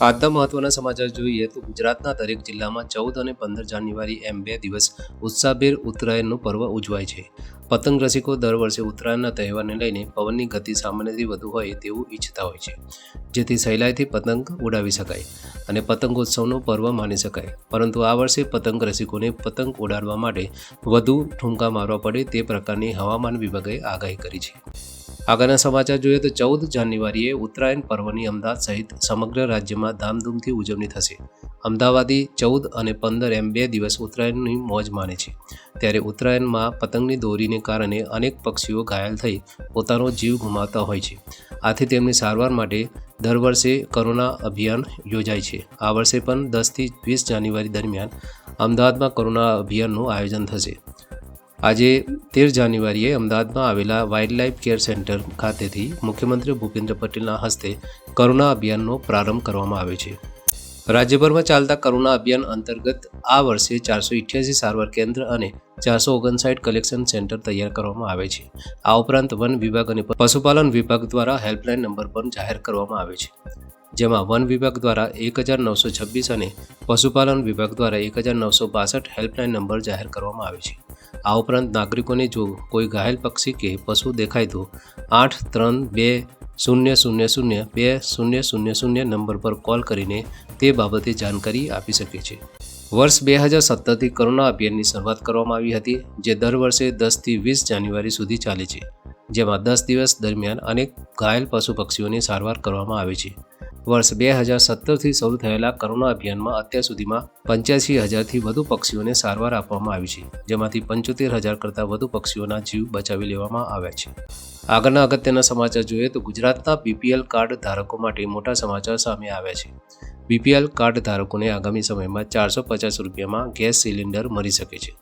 આજના મહત્વના સમાચાર જોઈએ તો ગુજરાતના દરેક જિલ્લામાં ચૌદ અને પંદર જાન્યુઆરી એમ બે દિવસ ઉત્સાહભેર ઉત્તરાયણનું પર્વ ઉજવાય છે. પતંગ રસિકો દર વર્ષે ઉત્તરાયણના તહેવારને લઈને પવનની ગતિ સામાન્યથી વધુ હોય તેવું ઈચ્છતા હોય છે. જેથી સહેલાઈથી પતંગ ઉડાવી શકાય અને પતંગોત્સવનો પર્વ માની શકાય. પરંતુ આ વર્ષે પતંગ રસિકોને પતંગ ઉડાડવા માટે વધુ ઠુમકા મારવા પડે તે પ્રકારની હવામાન વિભાગે આગાહી કરી છે. આગળના સમાચાર જોઈએ તો ચૌદ જાન્યુઆરીએ ઉત્તરાયણ પર્વની અમદાવાદ સહિત સમગ્ર રાજ્યમાં ધામધૂમથી ઉજવણી થશે. અમદાવાદી ચૌદ અને પંદર એમ બે દિવસ ઉત્તરાયણની મોજ માને છે. ત્યારે ઉત્તરાયણમાં પતંગની દોરીને કારણે અનેક પક્ષીઓ ઘાયલ થઈ પોતાનો જીવ ગુમાવતા હોય છે. આથી તેમની સારવાર માટે દર વર્ષે કરુણા અભિયાન યોજાય છે. આ વર્ષે પણ દસથી વીસ જાન્યુઆરી દરમિયાન અમદાવાદમાં કરુણા અભિયાનનું આયોજન થશે. આજે તેર જાન્યુઆરીએ અમદાવાદમાં આવેલા વાઇલ્ડલાઇફ કેર સેન્ટર ખાતેથી મુખ્યમંત્રી ભૂપેન્દ્ર પટેલના હસ્તે કરુણા અભિયાનનો પ્રારંભ કરવામાં આવ્યો છે. રાજ્યભરમાં ચાલતા કરુણા અભિયાન અંતર્ગત આ વર્ષે ચારસો ઇઠ્યાસી સારવાર કેન્દ્ર અને ચારસો ઓગણસાઠ કલેક્શન સેન્ટર તૈયાર કરવામાં આવે છે. આ ઉપરાંત વન વિભાગ અને પશુપાલન વિભાગ દ્વારા હેલ્પલાઇન નંબર પણ જાહેર કરવામાં આવે છે. જેમાં વન વિભાગ દ્વારા એક હજાર નવસો છવ્વીસ અને પશુપાલન વિભાગ દ્વારા એક હજાર નવસો બાસઠ હેલ્પલાઇન નંબર જાહેર કરવામાં આવે છે. આ ઉપરાંત નાગરિકોને જો કોઈ ઘાયલ પક્ષી કે પશુ દેખાય તો આઠ ત્રણ બે શૂન્ય શૂન્ય શૂન્ય બે શૂન્ય શૂન્ય શૂન્ય નંબર પર કોલ કરીને તે બાબતે જાણકારી આપી શકે છે. વર્ષ બે હજાર સત્તરથી કરુણા અભિયાનની શરૂઆત કરવામાં આવી હતી, જે દર વર્ષે દસથી વીસ જાન્યુઆરી સુધી ચાલે છે. જેમાં દસ દિવસ દરમિયાન અનેક ઘાયલ પશુ પક્ષીઓની સારવાર કરવામાં આવે છે. વર્ષ બે હજાર સત્તરથી શરૂ થયેલા કરુણા અભિયાનમાં અત્યાર સુધીમાં પંચ્યાસી હજારથી વધુ પક્ષીઓને સારવાર આપવામાં આવી છે, જેમાંથી પંચોતેર હજાર કરતાં વધુ પક્ષીઓના જીવ બચાવી લેવામાં આવ્યા છે. આગળના અગત્યના સમાચાર જોઈએ તો ગુજરાતના બીપીએલ કાર્ડ ધારકો માટે મોટા સમાચાર સામે આવ્યા છે. બીપીએલ કાર્ડ ધારકોને આગામી સમયમાં ચારસો પચાસ રૂપિયામાં ગેસ સિલિન્ડર મળી શકે છે.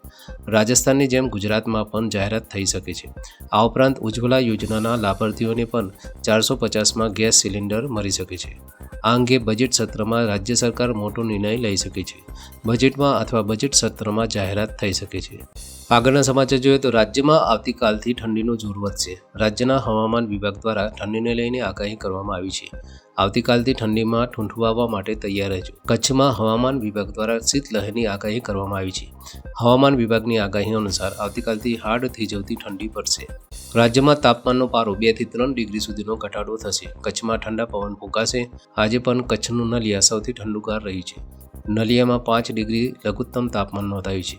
રાજસ્થાનની જેમ ગુજરાતમાં પણ જાહેરાત થઈ શકે છે. આ ઉપરાંત ઉજ્જવલા યોજનાના લાભાર્થીઓને પણ ચારસો પચાસમાં ગેસ સિલિન્ડર મળી શકે છે. આ અંગે બજેટ સત્રમાં રાજ્ય સરકાર મોટો નિર્ણય લઈ શકે છે. બજેટમાં અથવા બજેટ સત્રમાં જાહેરાત થઈ શકે છે. આગળના સમાચાર જોઈએ તો રાજ્યમાં આવતીકાલથી ઠંડીનું જોર વધશે. રાજ્યના હવામાન વિભાગ દ્વારા ઠંડીને લઈને આગાહી કરવામાં આવી છે. આવતીકાલથી ઠંડીમાં ઠૂંઠવાવા માટે તૈયાર રહેજો. કચ્છમાં હવામાન વિભાગ દ્વારા શીતલહેરની આગાહી કરવામાં આવી છે. હવામાન વિભાગની આગાહી અનુસાર આવતીકાલથી હાર્ડ થઈ જતી ઠંડી પડશે. રાજ્યમાં તાપમાનનો પારો બેથી ત્રણ ડિગ્રી સુધીનો ઘટાડો થશે. કચ્છમાં ઠંડા પવન ફૂંકાશે. આજે પણ કચ્છનું નલિયા સૌથી ઠંડુગાર રહ્યું છે. નલિયામાં પાંચ ડિગ્રી લઘુત્તમ તાપમાન નોંધાયું છે.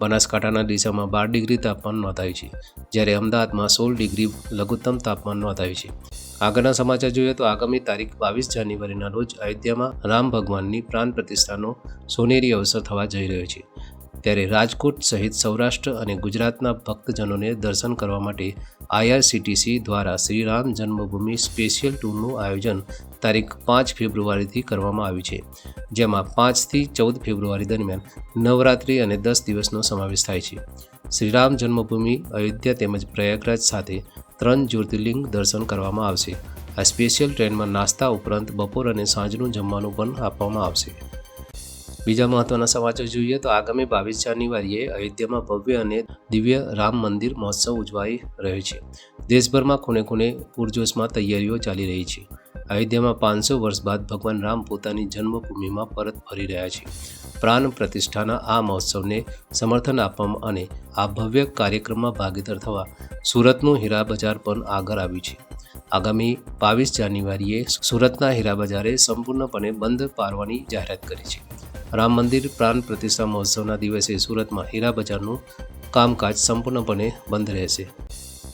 બનાસકાંઠાના દિશામાં બાર ડિગ્રી તાપમાન નોંધાયું છે. જ્યારે અમદાવાદમાં સોળ ડિગ્રી લઘુત્તમ તાપમાન નોંધાયું છે. આગળના સમાચાર જોઈએ તો આગામી તારીખ બાવીસ જાન્યુઆરીના રોજ અયોધ્યામાં રામ ભગવાનની પ્રાણ પ્રતિષ્ઠાનો સોનેરી અવસર થવા જઈ રહ્યો છે. ત્યારે રાજકોટ સહિત સૌરાષ્ટ્ર અને ગુજરાતના ભક્તજનોને દર્શન કરવા માટે આઈઆરસીટીસી દ્વારા શ્રીરામ જન્મભૂમિ સ્પેશિયલ ટૂરનું આયોજન તારીખ પાંચ ફેબ્રુઆરીથી કરવામાં આવ્યું છે, જેમાં પાંચથી ચૌદ ફેબ્રુઆરી દરમિયાન નવરાત્રિ અને દસ દિવસનો સમાવેશ થાય છે. શ્રીરામ જન્મભૂમિ અયોધ્યા તેમજ પ્રયાગરાજ સાથે ત્રણ જ્યોતિર્લિંગ દર્શન કરવામાં આવશે. આ સ્પેશિયલ ટ્રેનમાં નાસ્તા ઉપરાંત બપોર અને સાંજનું જમવાનું પણ આપવામાં આવશે. બીજા મહત્વના સમાચાર જોઈએ તો આગામી બાવીસ જાન્યુઆરીએ અયોધ્યામાં ભવ્ય અને દિવ્ય રામ મંદિર મહોત્સવ ઉજવાઈ રહ્યો છે. દેશભરમાં ખૂણે ખૂણે પૂરજોશમાં તૈયારીઓ ચાલી રહી છે. અયોધ્યામાં પાંચસો વર્ષ બાદ ભગવાન રામ પોતાની જન્મભૂમિમાં પરત ફરી રહ્યા છે. પ્રાણ પ્રતિષ્ઠાના આ મહોત્સવને સમર્થન આપવામાં અને આ ભવ્ય કાર્યક્રમમાં ભાગીદાર થવા સુરતનું હીરા બજાર પણ આગળ આવ્યું છે. આગામી બાવીસ જાન્યુઆરીએ સુરતના હીરા બજારે સંપૂર્ણપણે બંધ પાડવાની જાહેરાત કરી છે. રામ મંદિર પ્રાણ પ્રતિષ્ઠા મહોત્સવના દિવસે સુરતમાં હીરા બજારનું કામકાજ સંપૂર્ણપણે બંધ રહેશે.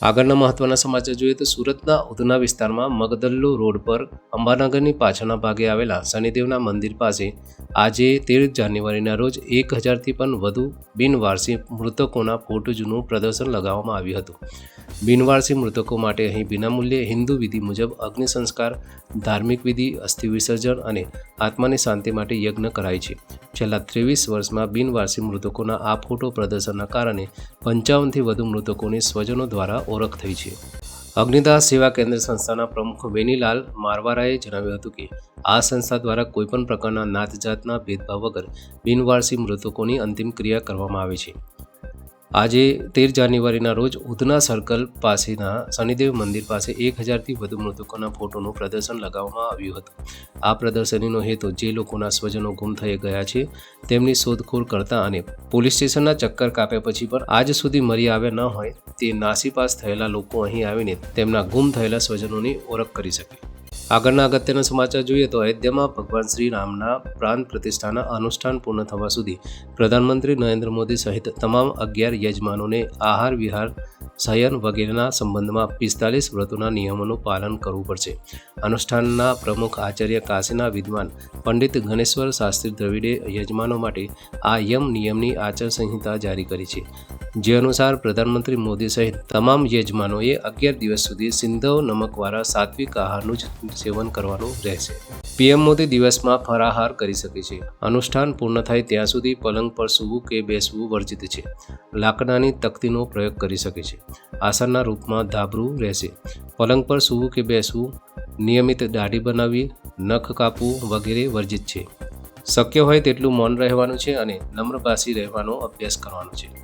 આગળના મહત્વના સમાચાર જોઈએ તો સુરતના ઉધના વિસ્તારમાં મગદલ્લો રોડ પર અંબાનગરની પાછળના ભાગે આવેલા શનિદેવના મંદિર પાસે આજે તેર જાન્યુઆરીના રોજ એક હજારથી પણ વધુ બિનવારસી મૃતકોના ફોટોજનું પ્રદર્શન લગાવવામાં આવ્યું હતું. બિનવારસી મૃતકો માટે અહીં વિનામૂલ્યે હિન્દુ વિધિ મુજબ અગ્નિ સંસ્કાર, ધાર્મિક વિધિ, અસ્થિ વિસર્જન અને આત્માની શાંતિ માટે યજ્ઞ કરાય છે. છેલ્લા ત્રેવીસ વર્ષમાં બિનવારસી મૃતકોના આ ફોટો પ્રદર્શનના કારણે પંચાવનથી વધુ મૃતકોની સ્વજનો દ્વારા ઓળખ થઈ છે. અગ્નિદાસ સેવા કેન્દ્ર સંસ્થાના પ્રમુખ વેનીલાલ મારવારાએ જણાવ્યું હતું કે, આ સંસ્થા દ્વારા કોઈપણ પ્રકારના નાતજાતના ભેદભાવ વગર બિનવારસી મૃતકોની અંતિમ ક્રિયા કરવામાં આવે છે. આજે તેર જાન્યુઆરીના રોજ ઉધના સર્કલ પાસેના શનિદેવ મંદિર પાસે એક હજારથી વધુ મૃતકોના ફોટોનું પ્રદર્શન લગાવવામાં આવ્યું હતું. આ પ્રદર્શનીનો હેતુ જે લોકોના સ્વજનો ગુમ થઈ ગયા છે, તેમની શોધખોળ કરતા અને પોલીસ સ્ટેશનના ચક્કર કાપ્યા પછી પણ આજ સુધી મરી આવ્યા ન હોય તે નાસીપાસ થયેલા લોકો અહીં આવીને તેમના ગુમ થયેલા સ્વજનોની ઓળખ કરી શકે. આગળના અગત્યના સમાચાર જોઈએ તો અયોધ્યામાં ભગવાન શ્રી રામના પ્રાણ પ્રતિષ્ઠાના અનુષ્ઠાન પૂર્ણ થવા સુધી પ્રધાનમંત્રી નરેન્દ્ર મોદી સહિત તમામ અગિયાર યજમાનોને આહાર, વિહાર, શયન વગેરેના સંબંધમાં પિસ્તાલીસ વ્રતોના નિયમોનું પાલન કરવું પડશે. અનુષ્ઠાનના પ્રમુખ આચાર્ય કાશીના વિદ્વાન પંડિત ગણેશ્વર શાસ્ત્રી દ્રવિડે યજમાનો માટે આ યમ નિયમની આચાર સંહિતા જારી કરી છે. જે અનુસાર પ્રધાનમંત્રી મોદી સહિત તમામ યજમાનોએ અગિયાર દિવસ સુધી સિંધવ નમકવાળા સાત્વિક આહારનું જ સેવન કરવાનું રહેશે. પીએમ મોદી દિવસમાં ફરાહાર કરી શકે છે. અનુષ્ઠાન પૂર્ણ થાય ત્યાં સુધી પલંગ પર સૂવું કે બેસવું વર્જિત છે. લાકડાની તકતીનો પ્રયોગ કરી શકે છે. આસનના રૂપમાં ધાબરું રહેશે. પલંગ પર સૂવું કે બેસવું, નિયમિત દાઢી બનાવવી, નખ કાપવું વગેરે વર્જિત છે. શક્ય હોય તેટલું મૌન રહેવાનું છે અને નમ્રભાષી રહેવાનો અભ્યાસ કરવાનો છે.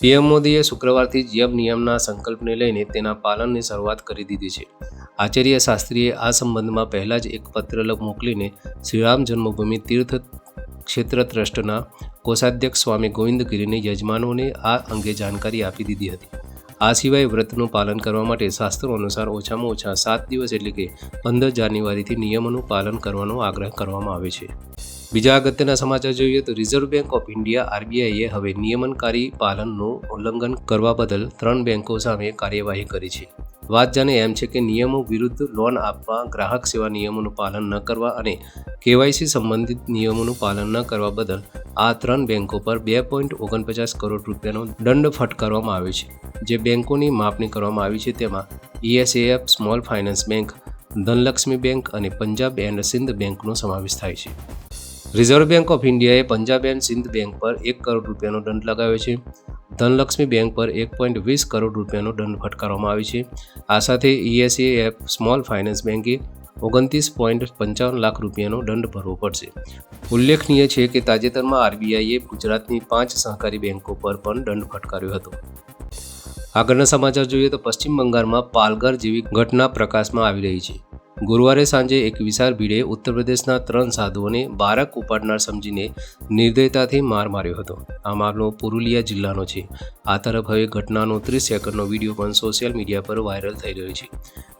પીએમ મોદીએ શુક્રવારથી જ નિયમના સંકલ્પને લઈને તેના પાલનની શરૂઆત કરી દીધી છે. આચાર્ય શાસ્ત્રીએ આ સંબંધમાં પહેલાં જ એક પત્ર મોકલીને શ્રીરામ જન્મભૂમિ તીર્થ ક્ષેત્ર ટ્રસ્ટના કોષાધ્યક્ષ સ્વામી ગોવિંદગીરીને યજમાનોને આ અંગે જાણકારી આપી દીધી હતી. આ સિવાય વ્રતનું પાલન કરવા માટે શાસ્ત્રો અનુસાર ઓછામાં ઓછા સાત દિવસ એટલે કે પંદર જાન્યુઆરીથી નિયમોનું પાલન કરવાનો આગ્રહ કરવામાં આવે છે. બીજા અગત્યના સમાચાર જોઈએ તો રિઝર્વ બેંક ઓફ ઇન્ડિયા, આરબીઆઈએ હવે નિયમનકારી પાલનનું ઉલ્લંઘન કરવા બદલ ત્રણ બેંકો સામે કાર્યવાહી કરી છે. વાત જાણે એમ છે કે નિયમો વિરુદ્ધ લોન આપવા, ગ્રાહક સેવા નિયમોનું પાલન ન કરવા અને કેવાયસી સંબંધિત નિયમોનું પાલન ન કરવા બદલ આ ત્રણ બેંકો પર બે પોઈન્ટ ઓગણપચાસ કરોડ રૂપિયાનો દંડ ફટકારવામાં આવ્યો છે. જે બેંકોની માપણી કરવામાં આવી છે તેમાં ESAF small finance bank, Dhanlaxmi bank અને પંજાબ એન્ડ સિંધ બેંકનો સમાવેશ થાય છે. રિઝર્વ બેંક ઓફ ઇન્ડિયાએ પંજાબ એન્ડ સિંધ બેંક પર એક કરોડ રૂપિયાનો દંડ લગાવ્યો છે. ધનલક્ષ્મી બેંક પર એક પોઈન્ટ વીસ કરોડ રૂપિયાનો દંડ ફટકારવામાં આવ્યો છે. આ સાથે ઈએસએ એપ સ્મોલ ફાઇનાન્સ બેંકે ઓગણત્રીસ પોઈન્ટ પંચાવન લાખ રૂપિયાનો દંડ ભરવો પડશે. ઉલ્લેખનીય છે કે તાજેતરમાં આરબીઆઈએ ગુજરાતની પાંચ સહકારી બેંકો પર પણ દંડ ફટકાર્યો હતો. આગળના સમાચાર જોઈએ તો પશ્ચિમ બંગાળમાં પાલઘર જેવી ઘટના પ્રકાશમાં આવી રહી છે. ગુરુવારે સાંજે એક વિશાળ ભીડે ઉત્તર પ્રદેશના ત્રણ સાધુઓને બારક ઉપાડનાર સમજીને નિર્દયતાથી માર માર્યો હતો. આ મામલો પુરુલિયા જિલ્લાનો છે. આ તરફ હવે ઘટનાનો ત્રીસ સેકન્ડનો વીડિયો પણ સોશિયલ મીડિયા પર વાયરલ થઈ રહ્યો છે.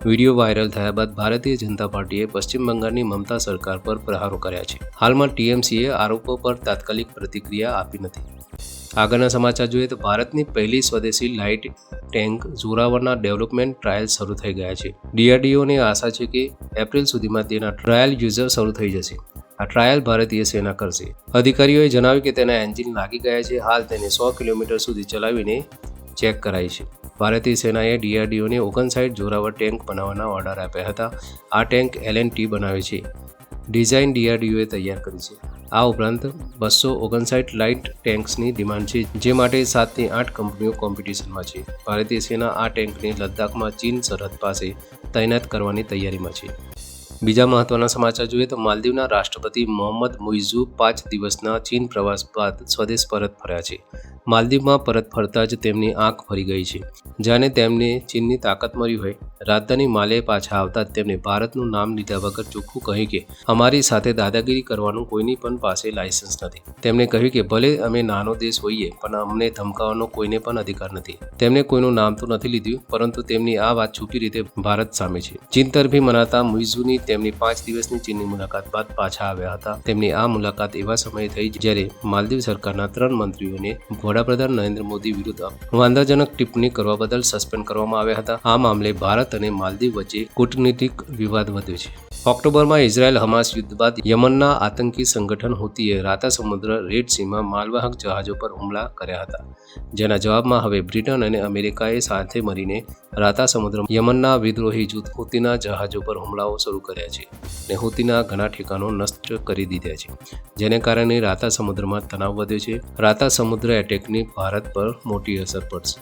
વીડિયો વાયરલ થયા બાદ ભારતીય જનતા પાર્ટીએ પશ્ચિમ બંગાળની મમતા સરકાર પર પ્રહારો કર્યા છે. હાલમાં ટીએમસીએ આરોપો પર તાત્કાલિક પ્રતિક્રિયા આપી નથી. આગળના સમાચાર જોઈએ તો ભારતની પહેલી સ્વદેશી લાઇટ ટેન્ક ઝોરાવરના ડેવલપમેન્ટ ટ્રાયલ શરૂ થઈ ગયા છે. ડીઆરડીઓને આશા છે કે એપ્રિલ સુધીમાં તેના ટ્રાયલ યુઝર શરૂ થઈ જશે. આ ટ્રાયલ ભારતીય સેના કરશે. અધિકારીઓએ જણાવ્યું કે તેના એન્જિન લાગી ગયા છે. હાલ તેને સો કિલોમીટર સુધી ચલાવીને ચેક કરાઈ છે. ભારતીય સેનાએ ડીઆરડીઓને ઓગણસાઠ જોરાવર ટેન્ક બનાવવાના ઓર્ડર આપ્યા હતા. આ ટેન્ક એલ ટી બનાવે છે. ડિઝાઇન ડીઆરડીઓએ તૈયાર કરી છે. આ ઉપરાંત બસો ઓગણસાઠ લાઇટ ટેન્ક્સની ડિમાન્ડ છે, જે માટે સાતથી આઠ કંપનીઓ કોમ્પિટિશનમાં છે. ભારતીય સેના આ ટેન્કને લદ્દાખમાં ચીન સરહદ પાસે તૈનાત કરવાની તૈયારીમાં છે. બીજા મહત્વના સમાચાર જોઈએ તો માલદીવના રાષ્ટ્રપતિ મોહમ્મદ મુઇઝુ પાંચ દિવસના ચીન પ્રવાસ બાદ સ્વદેશ પરત ફર્યા છે. માલદીવમાં પરત ફરતા જ તેમની આંખ ફરી ગઈ છે. જાણે તેમને ચીનની તાકાત મળી હોય. રાજધાની માલે પાછા આવતા તેમણે ભારતનું નામ લીધા વગર ચોખ્ખું કહ્યું કે, અમારી સાથે દાદાગીરી કરવાનું કોઈની પણ પાસે લાયસન્સ નથી. તેમણે કહ્યું કે, ભલે અમે નાનો દેશ હોઈએ, પણ અમને ધમકાવવાનો કોઈને પણ અધિકાર નથી. તેમણે કોઈનું નામ તો નથી લીધું, પરંતુ તેમની આ વાત છૂપી રીતે ભારત સામે છે. ચીન તરફી મનાતા મુઇઝુની તેમની પાંચ દિવસની ચીનની મુલાકાત બાદ પાછા આવ્યા હતા. તેમની આ મુલાકાત એવા સમયે થઈ જ્યારે માલદીવ સરકારના ત્રણ મંત્રીઓને વડાપ્રધાન નરેન્દ્ર મોદી વિરુદ્ધ વાંધાજનક ટિપ્પણી કરવા બદલ સસ્પેન્ડ કરવામાં આવ્યા હતા. આ મામલે ભારત અને માલદીવ વચ્ચે કૂટનીતિક વિવાદ વધ્યો છે. ઓક્ટોબરમાં ઇઝરાયલ હમાસ યુદ્ધ બાદ યમનના આતંકી સંગઠન હોતીએ રાતા સમુદ્ર રેડ સીમાં માલવાહક જહાજો પર હુમલા કર્યા હતા. જેના જવાબમાં હવે બ્રિટન અને અમેરિકાએ સાથે મળીને રાતા સમુદ્ર યમનના વિદ્રોહી જૂથ હુતીના જહાજો પર હુમલાઓ શરૂ કર્યા છે અને હુતીના ઘણા ઠેકાણો નષ્ટ કરી દીધા છે. જેને કારણે રાતા સમુદ્રમાં તણાવ વધ્યો છે. રાતા સમુદ્ર એટેકની ભારત પર મોટી અસર પડશે.